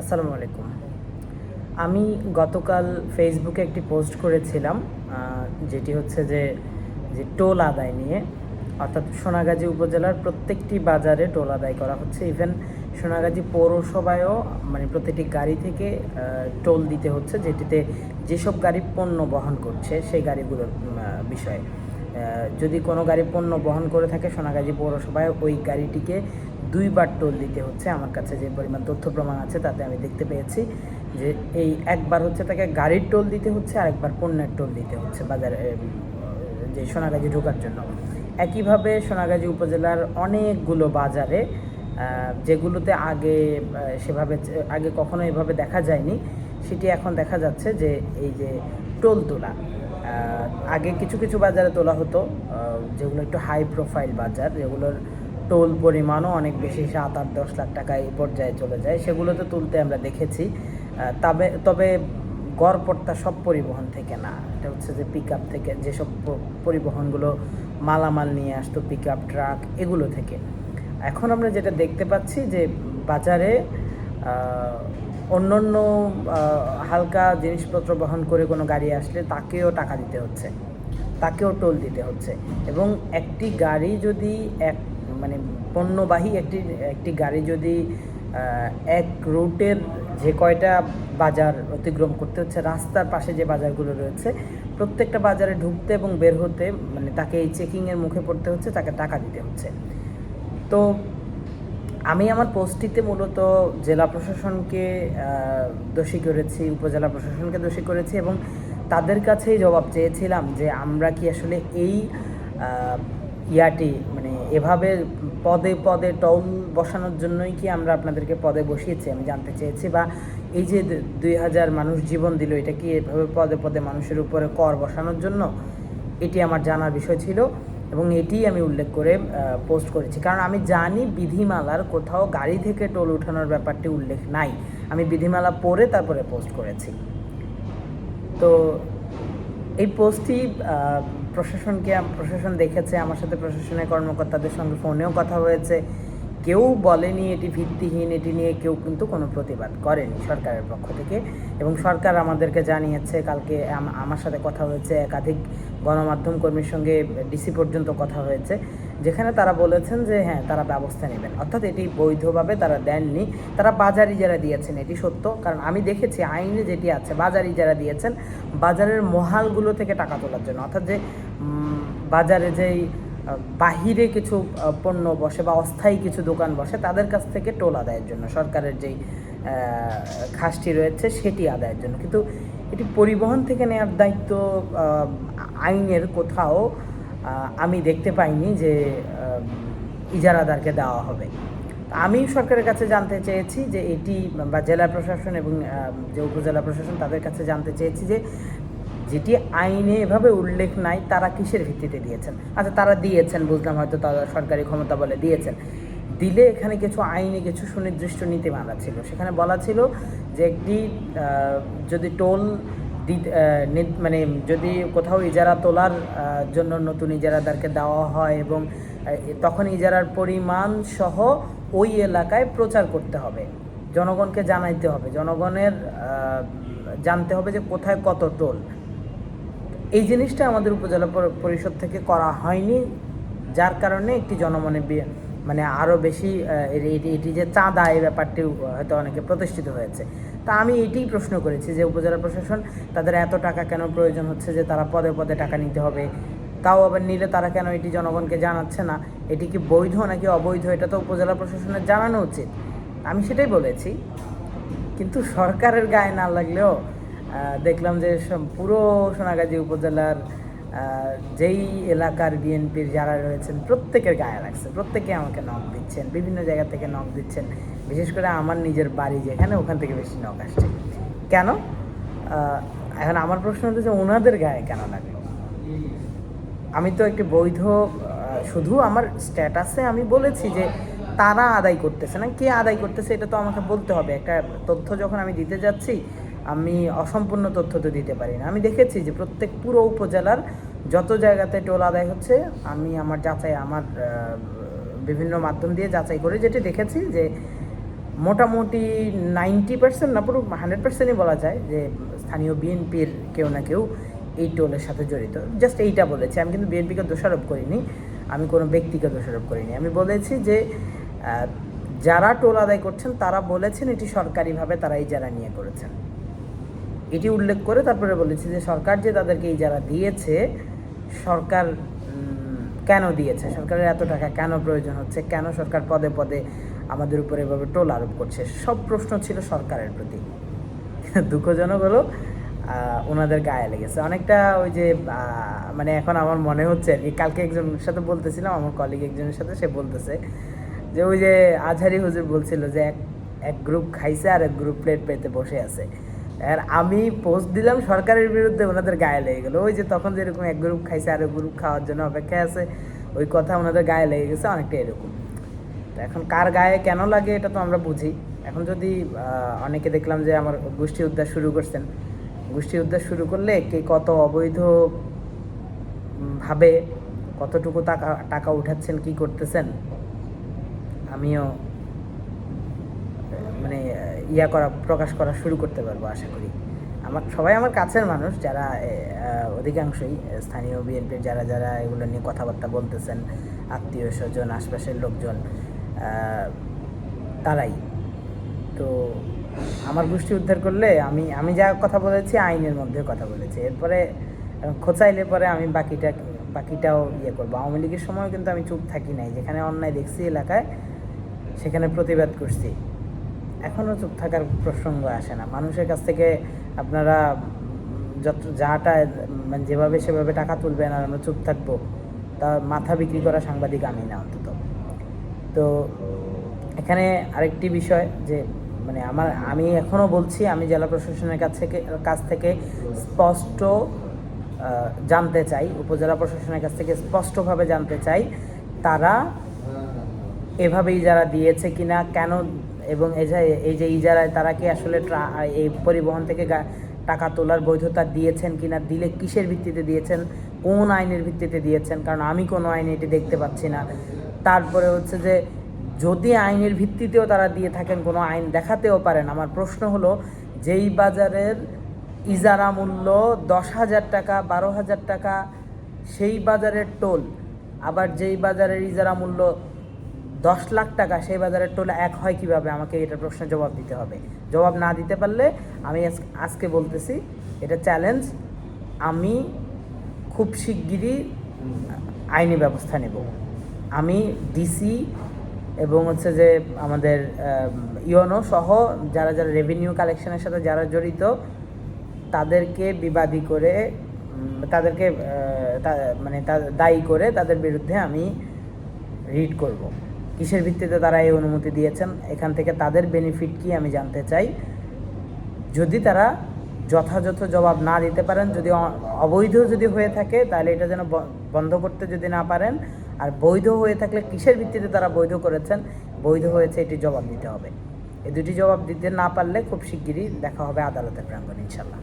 আসসালামু আলাইকুম। আমি গতকাল ফেসবুকে একটি পোস্ট করেছিলাম যেটি হচ্ছে যে যে টোল আদায় নিয়ে, অর্থাৎ সোনাগাজী উপজেলার প্রত্যেকটি বাজারে টোল আদায় করা হচ্ছে। ইভেন সোনাগাজী পৌরসভায়ও মানে প্রতিটি গাড়ি থেকে টোল দিতে হচ্ছে, যেটিতে যেসব গাড়ি পণ্য বহন করছে, সেই গাড়িগুলোর বিষয়ে। যদি কোনো গাড়ি পণ্য বহন করে থাকে সোনাগাজী পৌরসভায়, ওই গাড়িটিকে দুইবার টোল দিতে হচ্ছে। আমার কাছে যে পরিমাণ তথ্য প্রমাণ আছে তাতে আমি দেখতে পেয়েছি যে এই একবার হচ্ছে তাকে গাড়ির টোল দিতে হচ্ছে আর একবার পণ্যের টোল দিতে হচ্ছে বাজারে যে সোনাগাজী ঢোকার জন্য। একইভাবে সোনাগাজী উপজেলার অনেকগুলো বাজারে যেগুলোতে আগে সেভাবে, আগে কখনো এভাবে দেখা যায়নি, সেটি এখন দেখা যাচ্ছে যে এই যে টোল তোলা আগে কিছু কিছু বাজারে তোলা হতো যেগুলো একটু হাই প্রোফাইল বাজার, যেগুলোর টোল পরিমাণও অনেক বেশি, সাত আট দশ লাখ টাকা এই পর্যায়ে চলে যায়। সেগুলোতে তুলতে আমরা দেখেছি। তবে তবে গড়পড়তা সব পরিবহন থেকে না। এটা হচ্ছে যে পিক আপ থেকে, যেসব পরিবহনগুলো মালামাল নিয়ে আসতো পিক আপ ট্রাক এগুলো থেকে। এখন আমরা যেটা দেখতে পাচ্ছি যে বাজারে অন্যান্য হালকা জিনিসপত্র বহন করে কোনো গাড়ি আসলে তাকেও টাকা দিতে হচ্ছে। তাকেও টোল দিতে হচ্ছে। এবং একটি গাড়ি যদি এক মানে পণ্যবাহী একটি একটি গাড়ি যদি এক রুটের যে কয়টা বাজার অতিক্রম করতে হচ্ছে, রাস্তার পাশে যে বাজারগুলো রয়েছে, প্রত্যেকটা বাজারে ঢুকতে এবং বের হতে মানে তাকে এই চেকিংয়ের মুখে পড়তে হচ্ছে, তাকে টাকা দিতে হচ্ছে। তো আমি আমার পোস্টটিতে মূলত জেলা প্রশাসনকে দোষী করেছি, উপজেলা প্রশাসনকে দোষী করেছি এবং তাদের কাছেই জবাব চেয়েছিলাম যে আমরা কি আসলে এই ইয়াটি মানে এভাবে পদে পদে টল বসানোর জন্যই কি আমরা আপনাদেরকে পদে বসিয়েছি, আমি জানতে চেয়েছি বা এই যে দুই হাজার মানুষ জীবন দিল, এটা কি এভাবে পদে পদে মানুষের উপরে কর বসানোর জন্য? এটি আমার জানার বিষয় ছিল এবং এটি আমি উল্লেখ করে পোস্ট করেছি। কারণ আমি জানি বিধিমালার কোথাও গাড়ি থেকে টোল উঠানোর ব্যাপারটি উল্লেখ নাই। আমি বিধিমালা পড়ে তারপরে পোস্ট করেছি। তো এই পোস্টটি প্রশাসনকে, প্রশাসন দেখেছে, আমার সাথে প্রশাসনের কর্মকর্তাদের সঙ্গে ফোনেও কথা হয়েছে। কেউ বলেনি এটি ভিত্তিহীন, এটি নিয়ে কেউ কিন্তু কোনো প্রতিবাদ করেনি সরকারের পক্ষ থেকে। এবং সরকার আমাদেরকে জানিয়েছে, কালকে আমার সাথে কথা হয়েছে, একাধিক গণমাধ্যম কর্মীর সঙ্গে ডিসি পর্যন্ত কথা হয়েছে, যেখানে তারা বলেছেন যে হ্যাঁ তারা ব্যবস্থা নেবেন। অর্থাৎ এটি বৈধভাবে তারা দেননি। তারা বাজার ইজারা দিয়েছেন, এটি সত্য। কারণ আমি দেখেছি, আইনে যেটি আছে বাজার ইজারা দিয়েছেন, বাজারের মহালগুলো থেকে টাকা তোলার জন্য। অর্থাৎ যে বাজারে যেই বাহিরে কিছু পণ্য বসে বা অস্থায়ী কিছু দোকান বসে, তাদের কাছ থেকে টোল আদায়ের জন্য, সরকারের যেই খাসটি রয়েছে সেটি আদায়ের জন্য। কিন্তু এটি পরিবহন থেকে নেওয়ার দায়িত্ব আইনের কোথাও আমি দেখতে পাইনি যে ইজারাদারকে দেওয়া হবে। আমি সরকারের কাছে জানতে চেয়েছি যে এটি, বা জেলা প্রশাসন এবং যে উপজেলা প্রশাসন তাদের কাছে জানতে চেয়েছি যে যেটি আইনে এভাবে উল্লেখ নাই, তারা কিসের ভিত্তিতে দিয়েছেন? আচ্ছা তারা দিয়েছেন বুঝলাম হয়তো তারা সরকারি ক্ষমতা বলে দিয়েছেন। দিলে এখানে কিছু আইনে, কিছু সুনির্দিষ্ট নীতিমালা ছিল। সেখানে বলা ছিল যে একটি যদি টোল মানে যদি কোথাও ইজারা তোলার জন্য নতুন ইজারাদারকে দেওয়া হয় এবং তখন ইজারার পরিমাণ সহ ওই এলাকায় প্রচার করতে হবে। জনগণকে জানাইতে হবে। জনগণের জানতে হবে যে কোথায় কত টোল। এই জিনিসটা আমাদের উপজেলা পরিষদ থেকে করা হয়নি, যার কারণে একটি জনমনে মানে আরও বেশি এটি যে চাঁদা, এই ব্যাপারটি হয়তো অনেকে প্রতিষ্ঠিত হয়েছে। তা আমি এটিই প্রশ্ন করেছি যে উপজেলা প্রশাসন তাদের এত টাকা কেন প্রয়োজন হচ্ছে যে তারা পদে পদে টাকা নিতে হবে? তাও আবার নিলে তারা কেন এটি জনগণকে জানাচ্ছে না? এটি কি বৈধ নাকি অবৈধ? এটা তো উপজেলা প্রশাসনের জানানো উচিত। আমি সেটাই বলেছি। কিন্তু সরকারের গায়ে না লাগলেও দেখলাম যে পুরো সোনাগাজী উপজেলার যেই এলাকার বিএনপির যারা রয়েছেন, প্রত্যেকের গায়ে লাগছে। প্রত্যেকে আমাকে নখ দিচ্ছেন, বিভিন্ন জায়গা থেকে নখ দিচ্ছেন। বিশেষ করে আমার নিজের বাড়ি যেখানে, ওখান থেকে বেশি নখ আসছে। কেন? এখন আমার প্রশ্ন হচ্ছে যে ওনাদের গায়ে কেন লাগল আমি তো একটি বৈধ শুধু আমার স্ট্যাটাসে আমি বলেছি যে তারা আদায় করতেছে না। কে আদায় করতেছে, এটা তো আমাকে বলতে হবে। একটা তথ্য যখন আমি দিতে যাচ্ছি আমি অসম্পূর্ণ তথ্য তো দিতে পারি না। আমি দেখেছি যে প্রত্যেক পুরো উপজেলার যত জায়গাতে টোল আদায় হচ্ছে, আমি আমার যাচাই, আমার বিভিন্ন মাধ্যম দিয়ে যাচাই করে যেটি দেখেছি যে মোটামুটি নাইনটি পার্সেন্ট না পুরো হান্ড্রেড পার্সেন্টই বলা যায় যে স্থানীয় বিএনপির কেউ না কেউ এই টোলের সাথে জড়িত। জাস্ট এইটা বলেছি। আমি কিন্তু বিএনপিকে দোষারোপ করিনি। আমি কোনো ব্যক্তিকে দোষারোপ করিনি। আমি বলেছি যে যারা টোল আদায় করছেন তারা বলেছেন এটি সরকারিভাবে তারা এই যারা নিয়ে করেছেন। এটি উল্লেখ করে তারপরে বলেছি যে সরকার যে তাদেরকে এই যারা দিয়েছে, সরকার কেন দিয়েছে? সরকারের এত টাকা কেন প্রয়োজন হচ্ছে? কেন সরকার পদে পদে আমাদের উপরে এভাবে টোল আরোপ করছে? সব প্রশ্ন ছিল সরকারের প্রতি। দুঃখজনক হলো ওনাদের গায়ে লেগেছে। অনেকটা ওই যে মানে এখন আমার মনে হচ্ছে আর কি, কালকে একজনের সাথে বলতেছিলাম, আমার কলিগ একজনের সাথে, সে বলতেছে যে, ওই যে আজহারি হুজুর বলছিল যে, এক এক গ্রুপ খাইছে আর এক গ্রুপ প্লেট পেতে বসে আছে। আর আমি পোস্ট দিলাম সরকারের বিরুদ্ধে, ওনাদের গায়ে লেগে গেলো। ওই যে তখন যেরকম এক গ্রুপ খাইছে আর গ্রুপ খাওয়ার জন্য অপেক্ষায় আছে, ওই কথা ওনাদের গায়ে লেগে গেছে অনেকটা এরকম। তো এখন কার গায়ে কেন লাগে, এটা তো আমরা বুঝি। এখন যদি অনেকে দেখলাম যে আমার গোষ্ঠী উদ্ধার শুরু করছেন। গোষ্ঠী উদ্ধার শুরু করলে কে কত অবৈধ ভাবে কতটুকু টাকা টাকা উঠাচ্ছেন, কি করতেছেন, আমিও ইয়া করা, প্রকাশ করা শুরু করতে পারব, আশা করি। আমার, সবাই আমার কাছের মানুষ যারা অধিকাংশই স্থানীয় বিএনপির যারা যারা এগুলো নিয়ে কথাবার্তা বলতেছেন, আত্মীয় স্বজন, আশপাশের লোকজন তারাই। তো আমার গোষ্ঠী উদ্ধার করলে আমি আমি যা কথা বলেছি, আইনের মধ্যে কথা বলেছি। এরপরে খোঁচাইলে পরে আমি বাকিটা, বাকিটাও ইয়ে করব। আওয়ামী লীগের সময় কিন্তু আমি চুপ থাকি নাই। যেখানে অন্যায় দেখছি এলাকায়, সেখানে প্রতিবাদ করছি। এখনও চুপ থাকার প্রসঙ্গ আসে না। মানুষের কাছ থেকে আপনারা যত যাটা মানে যেভাবে সেভাবে টাকা তুলবেন আর আমরা চুপ থাকব, তা মাথা বিক্রি করা সাংবাদিক আমি না অন্তত। তো এখানে আরেকটি বিষয় যে মানে আমার, আমি এখনও বলছি, আমি জেলা প্রশাসনের কাছ থেকে কাছ থেকে স্পষ্ট জানতে চাই, উপজেলা প্রশাসনের কাছ থেকে স্পষ্টভাবে জানতে চাই, তারা এভাবেই যারা দিয়েছে কিনা, কেন এবং এই যে এই যে ইজারায় তারা কি আসলে এই পরিবহন থেকে টাকা তোলার বৈধতা দিয়েছেন কিনা, দিলে কিসের ভিত্তিতে দিয়েছেন, কোন আইনের ভিত্তিতে দিয়েছেন? কারণ আমি কোনো আইনে এটি দেখতে পাচ্ছি না। তারপরে হচ্ছে যে, যদি আইনের ভিত্তিতেও তারা দিয়ে থাকেন, কোনো আইন দেখাতেও পারেন, আমার প্রশ্ন হলো, যেই বাজারের ইজারা মূল্য দশ হাজার টাকা, বারো হাজার টাকা, সেই বাজারের টোল, আবার যেই বাজারের ইজারা মূল্য দশ লাখ টাকা সেই বাজারের টোল এক হয় কীভাবে? আমাকে এটা প্রশ্নের জবাব দিতে হবে। জবাব না দিতে পারলে আমি আজ- আজকে বলতেছি, এটা চ্যালেঞ্জ আমি খুব শিগগিরই আইনি ব্যবস্থা নেব। আমি ডিসি এবং হচ্ছে যে আমাদের ইওনো সহ যারা যারা রেভিনিউ কালেকশনের সাথে যারা জড়িত, তাদেরকে বিবাদী করে তাদেরকে মানে দায়ী করে তাদের বিরুদ্ধে আমি রিড করব। কিসের ভিত্তিতে তারা এই অনুমতি দিয়েছেন? এখান থেকে তাদের বেনিফিট কি আমি জানতে চাই। যদি তারা যথাযথ জবাব না দিতে পারেন, যদি অবৈধ যদি হয়ে থাকে, তাহলে এটা যেন বন্ধ করতে যদি না পারেন, আর বৈধ হয়ে থাকলে কিসের ভিত্তিতে তারা বৈধ করেছেন? বৈধ হয়েছে এটি জবাব দিতে হবে। এই দুটি জবাব দিতে না পারলে খুব শিগগিরই দেখা হবে আদালতের প্রাঙ্গণে ইনশাল্লাহ